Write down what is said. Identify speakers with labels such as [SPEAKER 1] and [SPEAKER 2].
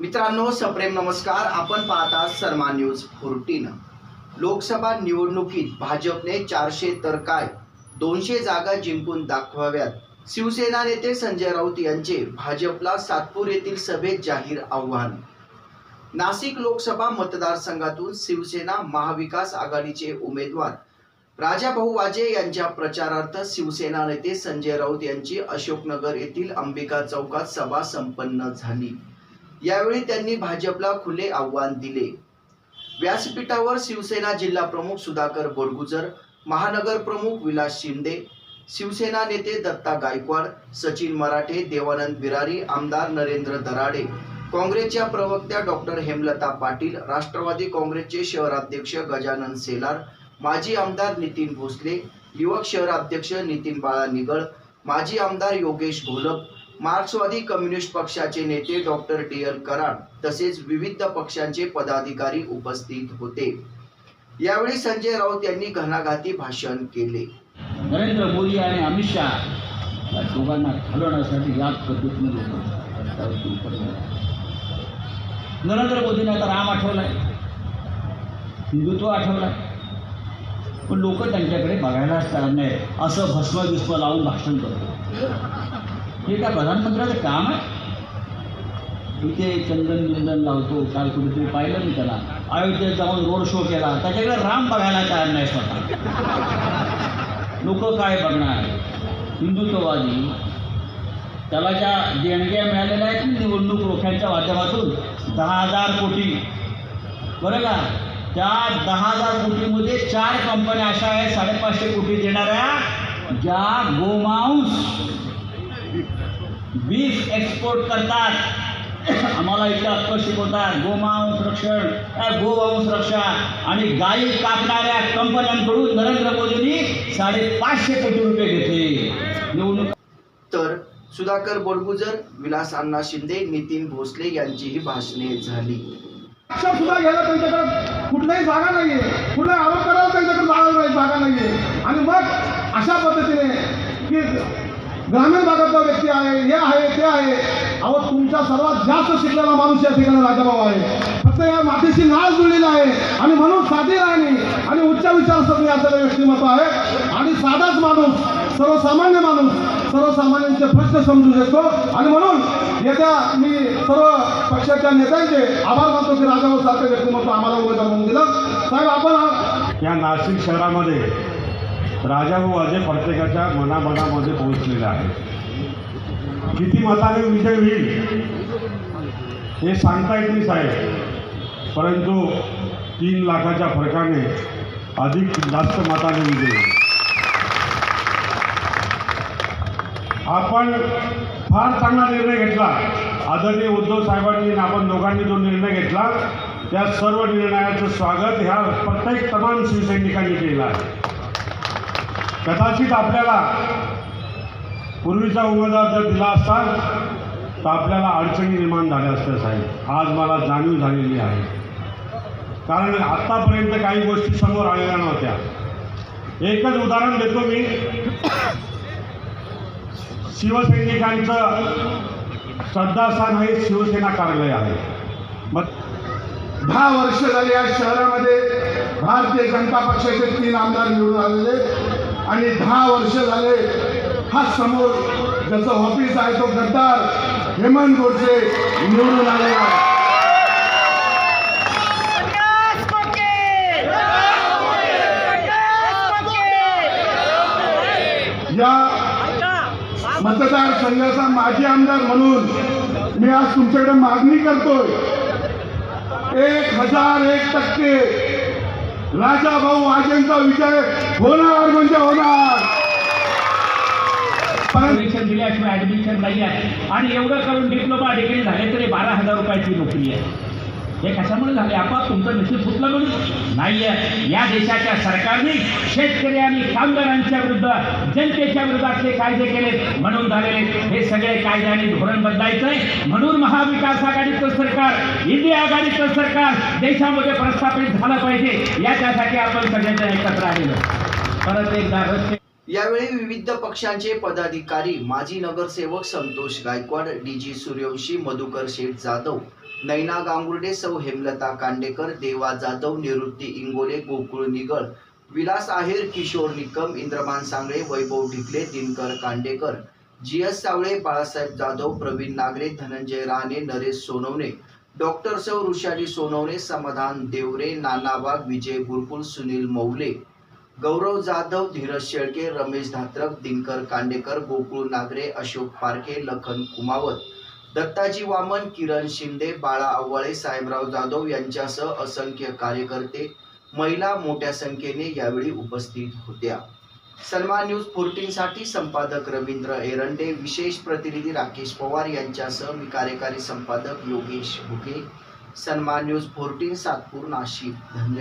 [SPEAKER 1] मित्रांनो सप्रेम नमस्कार. आपण पाहता सन्मान न्यूज फोर्टीन लोकसभा निवडणुकीत भाजपने चारशे तर काय दोनशे जागा जिंकून दाखवाव्यात. शिवसेना नेते संजय राऊत यांचे भाजपला सातपूर येथील सभेत जाहीर आव्हान. नाशिक लोकसभा मतदारसंघातून शिवसेना महाविकास आघाडीचे उमेदवार राजाभाऊ वाजे यांच्या प्रचारार्थ शिवसेना नेते संजय राऊत यांची अशोकनगर येथील अंबिका चौकात सभा संपन्न झाली. यावेळी त्यांनी भाजपला खुले आव्हान दिले. व्यासपीठावर शिवसेना जिल्हा प्रमुख सुधाकर बोरगुजर महानगर प्रमुख विलास शिंदे शिवसेना नेते दत्ता गायकवाड सचिन मराठे देवानंद बिरारी आमदार नरेंद्र दराडे काँग्रेसच्या प्रवक्त्या डॉक्टर हेमलता पाटील राष्ट्रवादी काँग्रेसचे शहराध्यक्ष गजानन सेलार माजी आमदार नितीन भोसले युवक शहराध्यक्ष नितीन बाळा निगळ माजी आमदार योगेश घोलप मार्क्सवादी कम्युनिस्ट पक्षाचे नेते डॉक्टर डी एल कराड तसेच विविध पक्षांचे पदाधिकारी उपस्थित होते. यावेळी संजय राऊत यांनी घणाघाती भाषण केले.
[SPEAKER 2] नरेंद्र मोदी आणि अमित शहा या दोघांना घालवण्यासाठी याच पद्धतीने नरेंद्र मोदीने आता राम आठवलाय हिंदुत्व आठवलाय. पण लोक त्यांच्याकडे बघायलाच तयार नाही असं भस्म विस्म लावून भाषण करतो हे काय प्रधानमंत्र्याचं काम आहे. इथे चंदन बिंदन लावतो काल कुठेतरी पाहिलं मी त्याला. अयोध्येत जाऊन रोड शो केला. त्याच्याकडे राम बघायला तयार नाही स्वतः. लोक काय बघणार? हिंदुत्ववादी. त्याला ज्या देणग्या मिळालेल्या आहेत निवडणूक रोख्यांच्या माध्यमातून दहा हजार कोटी. बरं का? त्या दहा हजार कोटीमध्ये चार कंपन्या अशा आहेत साडेपाचशे कोटी देणाऱ्या ज्या गोमांस बीफ एक्सपोर्ट करतात. आम्हाला इथं हक्क शिकवतात गोमांस रक्षण गोवंश रक्षा आणि गायी कापणाऱ्या कंपन्यांकडून नरेंद्र मोदींनी साडेपाचशे कोटी रुपये घेतले. निवडणूक
[SPEAKER 1] तर सुधाकर बोरगुजर विलास अण्णा शिंदे नितीन भोसले यांचीही भाषणे झाली.
[SPEAKER 3] सुद्धा घ्यायला त्यांच्याकडे कुठल्याही जागा नाहीये. कुठलाही आरोप करायला त्यांच्याकडे जागा नाही जागा नाहीये आणि मग अशा पद्धतीने की ग्रामीण भागातला व्यक्ती आहे हे आहे ते आहे. अहो तुमचा सर्वात जास्त शिकलेला माणूस या ठिकाणी राजाभाऊ आहे. फक्त या मातीशी नाळ जुळलेला आहे. आणि म्हणून साधी राहणी आणि उच्च विचारसरणी असलेलं व्यक्तिमत्व आहे. आणि साधाच माणूस सर्वसामान्य माणूस सर्वसामान्यांचे प्रश्न समजू शकतो. आणि म्हणून येत्या मी सर्व पक्षाच्या नेत्यांचे आभार मानतो की राजाभाऊ सारखं व्यक्तिमत्व आम्हाला उमेदवार म्हणून दिलं. साहेब आपण
[SPEAKER 4] या नाशिक शहरामध्ये राजाभाऊ अजय प्रत्येकाच्या मनामनामध्ये पोहोचलेले आहे किती मताने विजय होईल हे सांगता येत नाही साहेब. परंतु तीन लाखाच्या फरकाने अधिक जास्त मताने विजय होईल. आपण फार चांगला निर्णय घेतला. आदरणीय उद्धव साहेबांनी आपण दोघांनी जो निर्णय घेतला त्या सर्व निर्णयाचं स्वागत ह्या प्रत्येक तमाम शिवसैनिकांनी केलं आहे. कदाचित आपल्याला पूर्वीचा उमेदवार जर दिला असता तर आपल्याला अडचणी निर्माण झाल्या असत्या साहेब. आज मला जाणीव झालेली आहे. कारण आत्तापर्यंत काही गोष्टी समोर आलेल्या नव्हत्या. एकच उदाहरण देतो मी. शिवसैनिकांचं श्रद्धास्थान हे शिवसेना कार्यालय आहे. मग
[SPEAKER 3] दहा वर्ष झाली या शहरामध्ये भारतीय जनता पक्षाचे तीन आमदार निवडून आलेले. आणि दहा वर्ष झाले हा समोर ज्याचं ऑफिस आहे तो गद्दार हेमंत गोडसे निवडून आलेला आहे. या मतदारसंघाचा माजी आमदार म्हणून मी आज तुमच्याकडे मागणी करतोय. एक हजार एक टक्के राजाभाऊ वाजेंचा विजय होणार म्हणजे होणार. परंतु
[SPEAKER 2] दिल्याशिवाय ऍडमिशन नाही आहे. आणि एवढं करून डिप्लोमा डिग्री झाले तरी बारा हजार रुपयाची नोकरी आहे. हे कशामुळे झाले? आपण तुमचं नशीब फुटलं म्हणून? नाही आहे. या देशाच्या सरकारने शेतकरी आणि कामगारांच्या विरुद्ध जनतेच्या विरोधातले कायदे केले म्हणून झालेले हे सगळे कायदे आणि धोरण बदलायचंय. म्हणून महाविकास आघाडीचं सरकार इंडिया आघाडीचं सरकार देशामध्ये प्रस्थापित झालं पाहिजे. याच्यासाठी आपण सगळ्यांना एकत्र आलेलो परत एकदा
[SPEAKER 1] यावेळी विविध पक्षांचे पदाधिकारी माजी नगरसेवक संतोष गायकवाड डी जी सूर्यवंशी मधुकर शेठ जाधव नैना गांगुर्डे सौ Hemlata Kandekar Deva Jadhav Nivrutti Ingole Gokul Nigal Vilas Aher Kishor Nikam Indraman Sangle Vaibhav Dhikle Dinkar Kandekar G S Savle Balasaheb Jadhav Pravin Nagre Dhananjay Rane Naresh Sonawane doctor सौ ऋषाली सोनवणे समाधान देवरे नाना वाघ विजय गुरकुल सुनील मौले गौरव जाधव धीरज शेळके रमेश धात्रक दिनकर कांडेकर गोकुळ नागरे अशोक पारखे लखन कुमावत दत्ताजी वामन किरण शिंदे बाळा आव्हाळे साहेबराव जाधव यांच्यासह असंख्य कार्यकर्ते महिला मोठ्या संख्येने यावेळी उपस्थित होत्या. सन्मान न्यूज फोर्टीन साठी संपादक रवींद्र एरंडे विशेष प्रतिनिधी राकेश पवार यांच्यासह मी कार्यकारी संपादक योगेश भुके सन्मान न्यूज फोर्टीन सातपूर नाशिक. धन्यवाद.